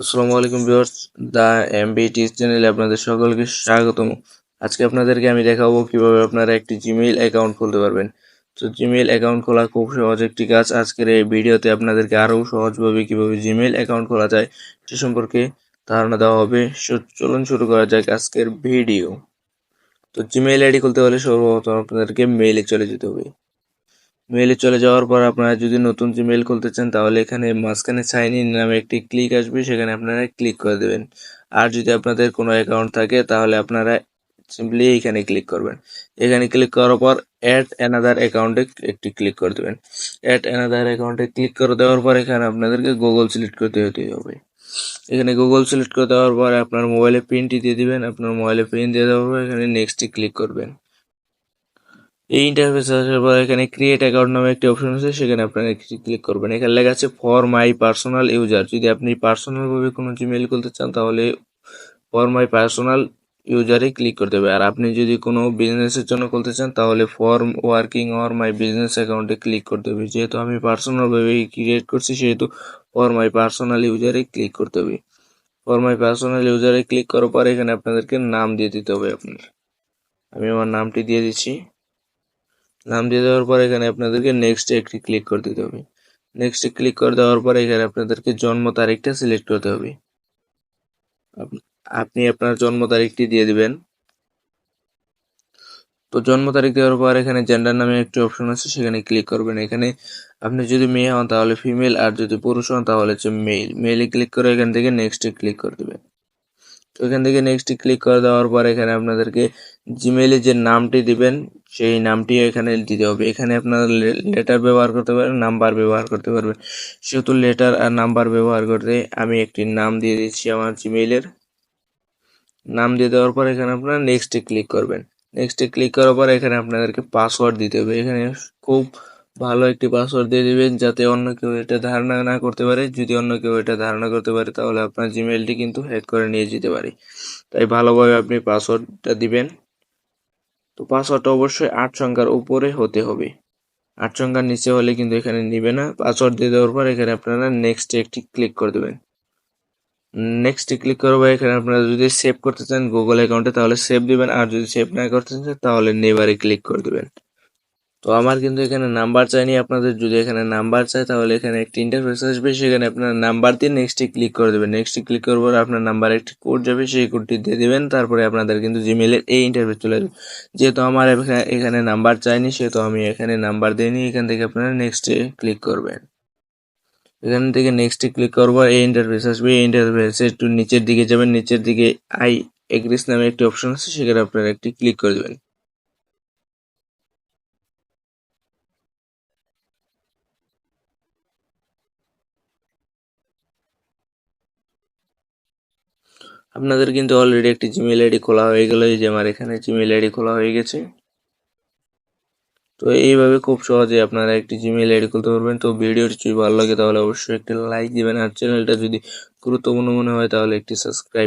আসসালামু আলাইকুম ভিউয়ার্স, দা এমবি টিস চ্যানেলে আপনাদের সকলকে স্বাগতম। আজকে আপনাদেরকে আমি দেখাবো কীভাবে আপনারা একটি জিমেইল অ্যাকাউন্ট খুলতে পারবেন। তো জিমেইল অ্যাকাউন্ট খোলা খুব সহজ একটি কাজ। আজকের এই ভিডিওতে আপনাদেরকে আরও সহজভাবে কীভাবে জিমেইল অ্যাকাউন্ট খোলা যায় সে সম্পর্কে ধারণা দেওয়া হবে। চলুন শুরু করা যাক আজকের ভিডিও। তো জিমেইল আইডি খুলতে হলে সর্বপ্রথম আপনাদেরকে মেইলে চলে যেতে হবে। মেইলে চলে যাওয়ার পর আপনারা যদি নতুন জিমেইল খুলতে চান, তাহলে এখানে মাঝখানে সাইন ইন নামে একটি ক্লিক আসবে, সেখানে আপনারা ক্লিক করে দেবেন। আর যদি আপনাদের কোনো অ্যাকাউন্ট থাকে, তাহলে আপনারা সিম্পলি এখানে ক্লিক করবেন। এখানে ক্লিক করার পর অ্যাড অ্যানাদার অ্যাকাউন্টে একটি ক্লিক করে দেবেন। অ্যাড অ্যানাদার অ্যাকাউন্টে ক্লিক করে দেওয়ার পর এখানে আপনাদেরকে গুগল সিলেক্ট করতে হতে হবে। এখানে গুগল সিলেক্ট করে দেওয়ার পর আপনার মোবাইলে পিনটি দিয়ে দিবেন। আপনার মোবাইলে পিন দিয়ে দেওয়ার পর এখানে নেক্সটে ক্লিক করবেন। এই ইন্টারফেস আসার পর এখানে ক্রিয়েট অ্যাকাউন্ট নামে একটি অপশন আছে, সেখানে আপনারা ক্লিক করবেন। এখানে লেখা আছে ফর মাই পার্সোনাল ইউজার যদি আপনি পার্সোনালভাবে কোনো জিমেইল খুলতে চান, তাহলে ফর মাই পার্সোনাল ইউজারে ক্লিক করতে হবে। আর আপনি যদি কোনো বিজনেসের জন্য খুলতে চান, তাহলে for working or my business অ্যাকাউন্টে ক্লিক করতে হবে। যেহেতু আমি পার্সোনালভাবে ক্রিয়েট করছি, সেহেতু ফর মাই পার্সোনাল ইউজারে ক্লিক করতে হবে। ফর মাই পার্সোনাল ইউজারে ক্লিক করার পর এখানে আপনাদেরকে নাম দিয়ে দিতে হবে আপনার। আমি আমার নামটি দিয়ে দিচ্ছি। নাম দিয়ে দেওয়ার পর এখানে আপনাদেরকে নেক্সট একটি ক্লিক করে দিতে হবে। নেক্সট ক্লিক করে দেওয়ার পর এখানে আপনাদেরকে জন্ম তারিখটা সিলেক্ট করতে হবে। আপ- আপনি আপনার জন্ম তারিখটি দিয়ে দিবেন। তো জন্ম তারিখ দেওয়ার পর এখানে জেন্ডার নামে একটি অপশন আছে, সেখানে ক্লিক করবেন। এখানে আপনি যদি মেয়ে হন তাহলে ফিমেল আর যদি পুরুষ হন তাহলে হচ্ছে মেল মেলে ক্লিক করে এখান থেকে নেক্সটে ক্লিক করে দেবেন। এখান থেকে নেক্সট ক্লিক করে দেওয়ার পর এখানে আপনাদেরকে জিমেইলে যে নামটি দিবেন, সেই নামটি এখানে দিতে হবে। এখানে আপনারা লেটার ব্যবহার করতে পারবেন নাম্বার ব্যবহার করতে পারবেন। সেহেতু লেটার আর নাম্বার ব্যবহার করতে আমি একটি নাম দিয়ে দিচ্ছি আমার জিমেইলের নাম দিয়ে দেওয়ার পর এখানে আপনারা নেক্সটে ক্লিক করবেন। নেক্সটে ক্লিক করার পর এখানে আপনাদেরকে পাসওয়ার্ড দিতে হবে। এখানে খুব ভালো একটি পাসওয়ার্ড দিয়ে দিবেন যাতে অন্য কেউ এটা ধারণা না করতে পারে। যদি অন্য কেউ এটা ধারণা করতে পারে, তাহলে আপনার জিমেইলটি কিন্তু হ্যাক করে নিয়ে যেতে পারে। তাই ভালোভাবে আপনি পাসওয়ার্ডটা দিবেন। তো পাসওয়ার্ডটা অবশ্যই আট সংখ্যার উপরে হতে হবে। আট সংখ্যার নিচে হলে কিন্তু এখানে নিবে না। পাসওয়ার্ড দিয়ে দেওয়ার পর এখানে আপনারা নেক্সট একটি ক্লিক করে দেবেন। নেক্সট ক্লিক করব এখানে আপনারা যদি সেভ করতে চান গুগল অ্যাকাউন্টে তাহলে সেভ দিবেন। আর যদি সেভ না করতে চান, তাহলে নেভারে ক্লিক করে দেবেন। তো আমার কিন্তু এখানে নাম্বার চাইনি, আপনাদের যদি এখানে নাম্বার চাই তাহলে এখানে একটি ইন্টারফেস আসবে, সেখানে আপনার নাম্বার দিয়ে নেক্সটে ক্লিক করে দেবেন। নেক্সটে ক্লিক করার পর আপনার নাম্বার একটি কোড যাবে, সেই কোডটি দিয়ে দেবেন, তারপরে আপনাদের কিন্তু জিমেলের এই ইন্টারফেস চলে আসবে যেহেতু আমার এখানে- নাম্বার চাইনি, সেহেতু আমি এখানে নাম্বার দিইনি, এখান থেকে আপনারা নেক্সটে ক্লিক করবেন। এখান থেকে নেক্সটে ক্লিক করব এই ইন্টারফেস আসবে, এই ইন্টারফেসে একটু নিচের দিকে যাবেন, নিচের দিকে আই এগ্রিস নামে একটি অপশন আছে, সেখানে আপনারা একটি ক্লিক করে দেবেন। আপনাদের কিন্তু অলরেডি একটি জিমেল আইডি খোলা হয়ে গেল, এই যে আমার এখানে জিমেল আইডি খোলা হয়ে গেছে। তো এইভাবে খুব সহজে আপনারা একটি জিমেল আইডি খুলতে পারবেন। তো ভিডিওটি যদি ভালো লাগে তাহলে অবশ্যই একটি লাইক দিবেন। আর চ্যানেলটা যদি গুরুত্বপূর্ণ মনে হয় তাহলে একটি সাবস্ক্রাইব